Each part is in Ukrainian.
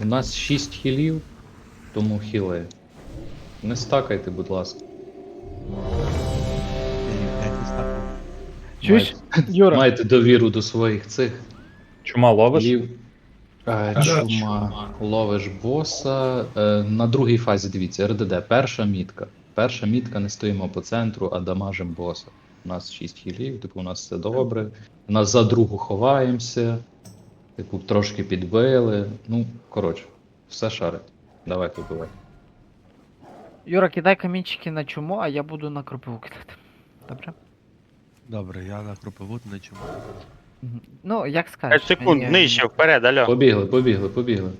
У нас 6 хілів, тому хіли. Не стакайте, будь ласка. Чуєш, Юра? маєте довіру до своїх цих Чума ловиш? хілів. Е, Чума, ловиш боса. Е, На другій фазі дивіться, РДД, перша мітка. Перша мітка не стоїмо по центру, а дамажим боса. У нас 6 хілів, типу, у нас все добре. У нас за другу ховаємося. Типу, трошки підбили. Ну, коротше, все шарить. Давайте вбивай. Юра, кидай камінчики на чуму, а я буду на кропиву кидати. Добре? Добре, я на кропиву не чому. Мгм. Ну, як скажеш. 5 секунд, мені- нижче, вперед, алло. Побігли, побігли, побігли.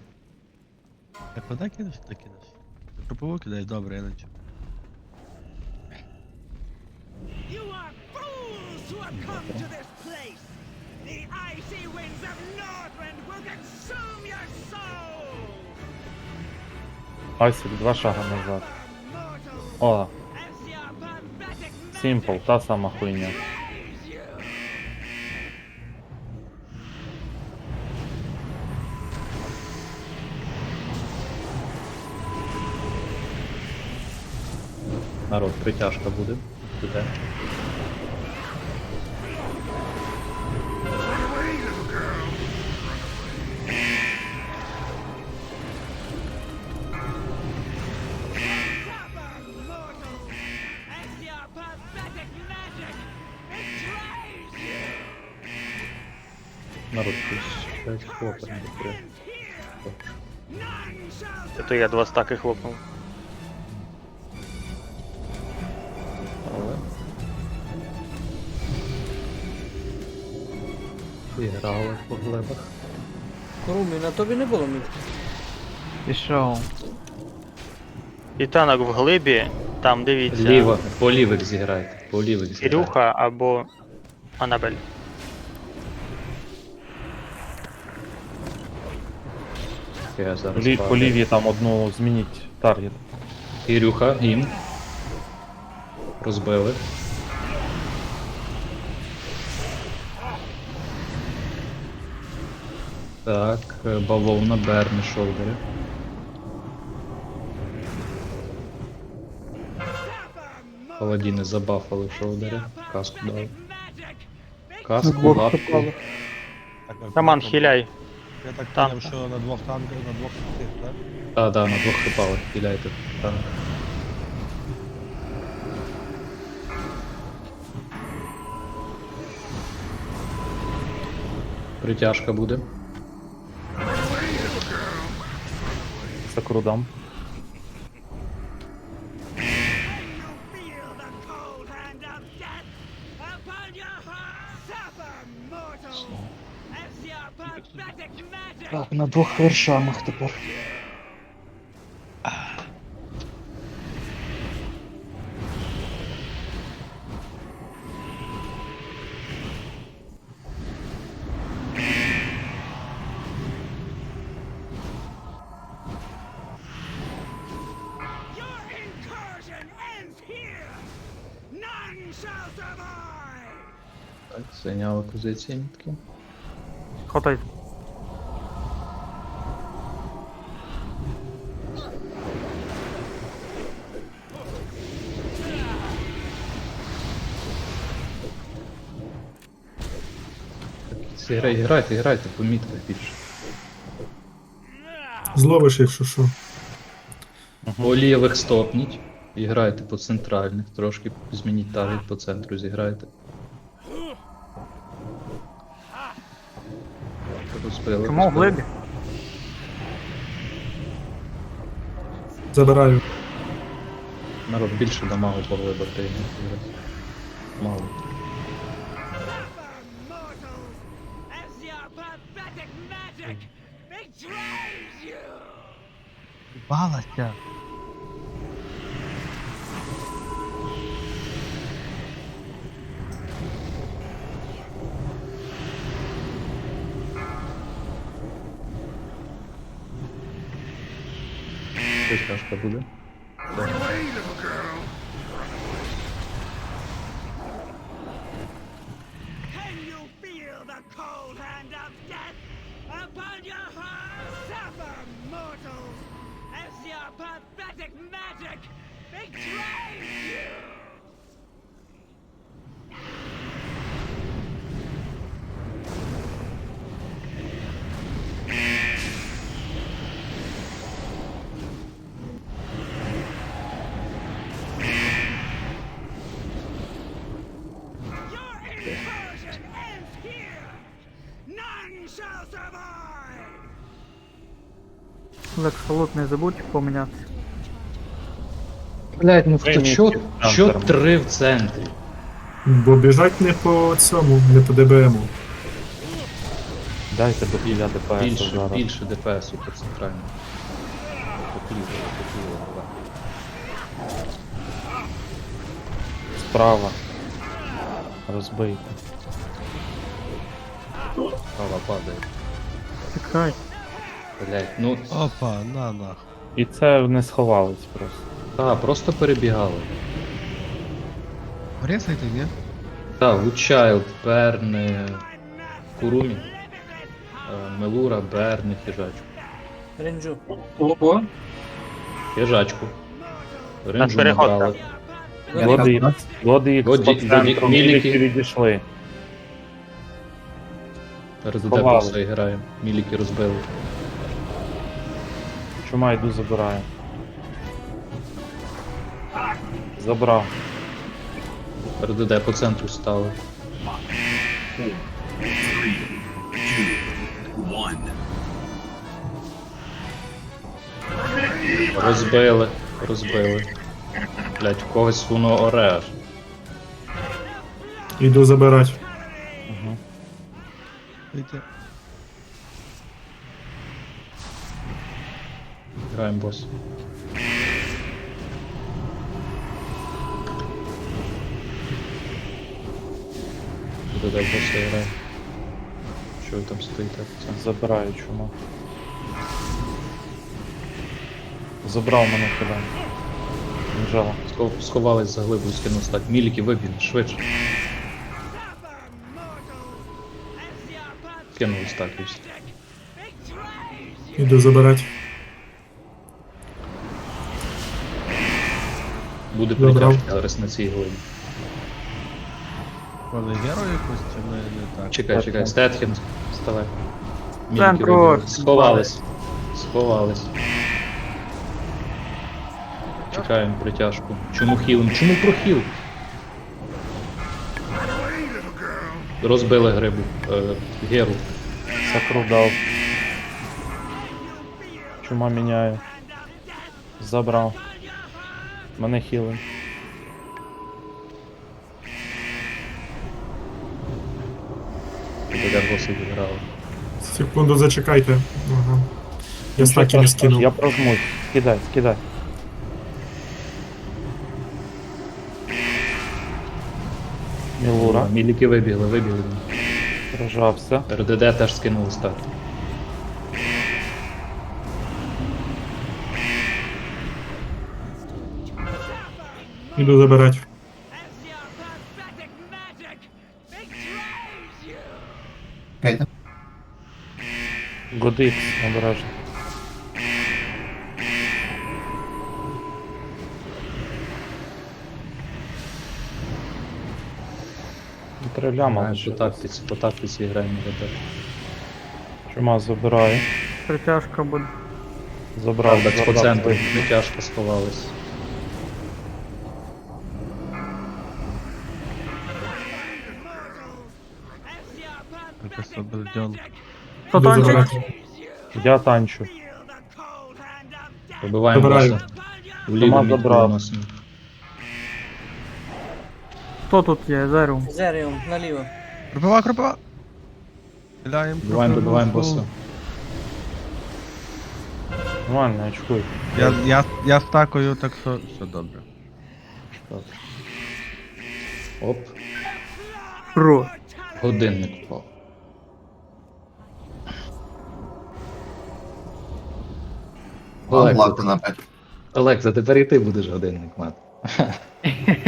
Як куди кинеш, ти кинеш. На кропиву кидаєш, добре, я не чому. You are fools who have come to this place! The icy winds of Northrend Айсик, два шага назад. О, Сімпл, та сама хуйня. Народ, притяжка буде. Буде. Народ, щось хлопець не буде. Ends here! None shall Це то я два стаки хлопнув. Але. Зіграли по глебах. Румі, на тобі не було мітки. Пішов. Титанок в глибі, там дивіться. Ліво, по лівих зіграйте. По лівих зіграйте. Кирюха або Анабель. Я зараз Лі, по лівій там одну змініть таргет. Кирюха, гімн. Розбили. Так, е, бавовна, берни, шолдери. Паладіни забафали шолдери. Каску дали. Каску, лапку. Роман, хиляй. Я так Танк. поняв, що на двох танках, на двох тих, так? Так, да, на двох хипалах хиляйте. танк. Притяжка буде. Дам. Так, на двох вершамах тепер. Your incursion ends here! None shall survive! Так, зайняли позиції мітки. Хотай. Грайте, грайте по мітках більше. Зловиш, якщо що. По лівих стопніть. І грайте по центральних. Трошки змініть таргет по центру, зіграйте. Розбили. Чому глибі? Забираю. Народ більше дамагу по глибах. Мало. Hand of death upon your heart? Suffer, pathetic magic betrays you! Лекс, холод не забудь поміняти. Блять, ну хто чо, чо три в центрі? Бо біжать не по цьому, не по ДБМу. Дайте до біля ДПС Більше, зараз. більше ДПС по центральному. Поплізали, поплізали, давай. Справа. Розбийте. Права падає. Чекай. Блять, ну Опа, на нахуй. І це не сховались просто. та, просто перебігали. Ресайте, ні? Так, Вучайлд, Берн, Курумі, е, Мелура, Берн, хижачку. Ренджу. Ого. Хижачку. Ринджу переход, набрали. Води Ікс, Води Ікс Воді- по Воді- центру, міліки. міліки відійшли. РДД Сховали. просто грає. Міліки розбили. Чума йду забираю. Забрав. РДД по центру стали. Розбили, розбили. Блять, в когось воно оре аж. Іду забирати. Угу. Граємо бос. РДД боса грає. Що ви там стоїте? Це. Забираю чума. Забрав мене. Інжела. Схов- Сховались за глибу скинув стак. Міліки вибіг, швидше. Кинули стак і все. Іду забирати. Буде притяжка зараз на цій глибі. Вони герої якось чи ми не так? Чекай, чекай, Стетхем, вставай. Центру. вибігли. Сховались. Сховались. Чекаємо притяжку. Чому хілим? Чому прохіл? Розбили грибу. Е, геру. Сакру дав. Чума міняю. Забрав. Мене. Буде боси відграли. Секунду зачекайте. Ага. Я стаки не скинув. Я прожмусь. Скидай, скидай. Мілура. Міліки вибігли, вибігли. Прожався. РДД теж скинули стат. Іду забирати. As your pathetic magic! Годикс, обережно. Три ляма по тактиці, по тактиці граємо РДД. Чума забираю. Притяжка буде. Забрав. Правда, по центру притяжка сховалась. As pathetic обречен. Хто танчить? Я танчу. Вибиваємо Забираю. боса. Вліво Тома забрав. Хто тут є? Зерум. Зеріум, наліво. Кропива, кропива! Стріляємо. Добиваємо, кропиву. добиваємо боса. Нормально, очкуй. Я, я, я стакаю, так що все добре. Оп, Про. годинник впав. Олекса, Олекса, тепер і ти будеш годинник мати.